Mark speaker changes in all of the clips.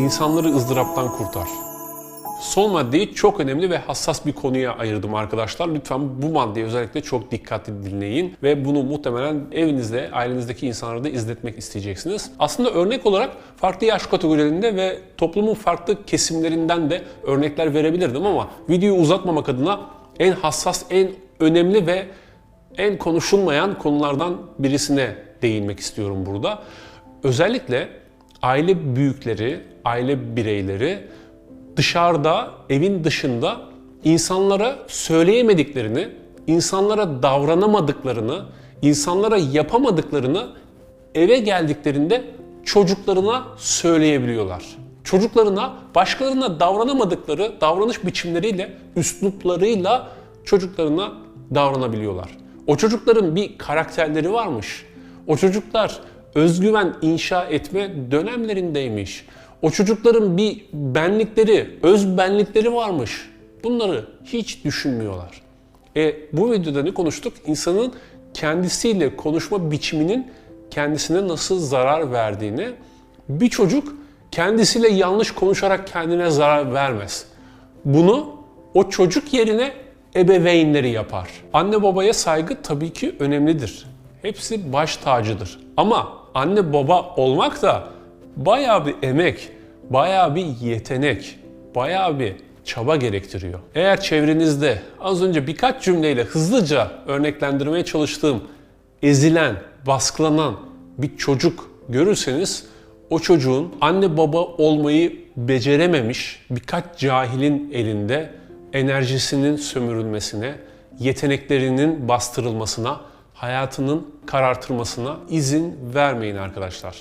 Speaker 1: insanları ızdıraptan kurtar. Son maddeyi çok önemli ve hassas bir konuya ayırdım arkadaşlar. Lütfen bu maddeyi özellikle çok dikkatli dinleyin ve bunu muhtemelen evinizde, ailenizdeki insanlara da izletmek isteyeceksiniz. Aslında örnek olarak farklı yaş kategorilerinde ve toplumun farklı kesimlerinden de örnekler verebilirdim ama videoyu uzatmamak adına en hassas, en önemli ve en konuşulmayan konulardan birisine değinmek istiyorum burada. Özellikle aile büyükleri, aile bireyleri dışarıda, evin dışında insanlara söyleyemediklerini, insanlara davranamadıklarını, insanlara yapamadıklarını eve geldiklerinde çocuklarına söyleyebiliyorlar. Çocuklarına başkalarına davranamadıkları davranış biçimleriyle, üsluplarıyla çocuklarına davranabiliyorlar. O çocukların bir karakterleri varmış. O çocuklar özgüven inşa etme dönemlerindeymiş. O çocukların bir benlikleri, öz benlikleri varmış. Bunları hiç düşünmüyorlar. E, bu videoda ne konuştuk? İnsanın kendisiyle konuşma biçiminin kendisine nasıl zarar verdiğini. Bir çocuk kendisiyle yanlış konuşarak kendine zarar vermez. Bunu o çocuk yerine ebeveynleri yapar. Anne babaya saygı tabii ki önemlidir. Hepsi baş tacıdır. Ama anne baba olmak da bayağı bir emek, bayağı bir yetenek, bayağı bir çaba gerektiriyor. Eğer çevrenizde az önce birkaç cümleyle hızlıca örneklendirmeye çalıştığım ezilen, baskılanan bir çocuk görürseniz o çocuğun anne baba olmayı becerememiş birkaç cahilin elinde enerjisinin sömürülmesine, yeteneklerinin bastırılmasına, hayatının karartılmasına izin vermeyin arkadaşlar.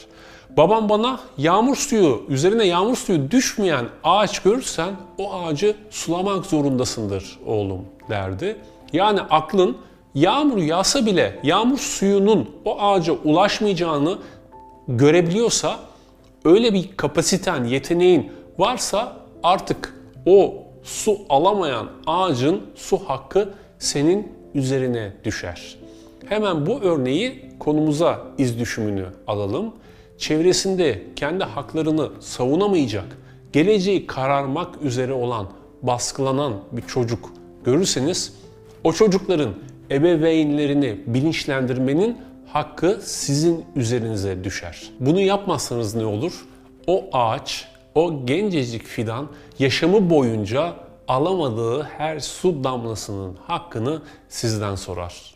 Speaker 1: Babam bana yağmur suyu, üzerine yağmur suyu düşmeyen ağaç görürsen o ağacı sulamak zorundasındır oğlum derdi. Yani aklın yağmur yağsa bile yağmur suyunun o ağaca ulaşmayacağını görebiliyorsa öyle bir kapasiten, yeteneğin varsa artık o su alamayan ağacın su hakkı senin üzerine düşer. Hemen bu örneği konumuza iz düşümünü alalım. Çevresinde kendi haklarını savunamayacak, geleceği kararmak üzere olan, baskılanan bir çocuk görürseniz o çocukların ebeveynlerini bilinçlendirmenin hakkı sizin üzerinize düşer. Bunu yapmazsanız ne olur? O ağaç, o gencecik fidan yaşamı boyunca alamadığı her su damlasının hakkını sizden sorar.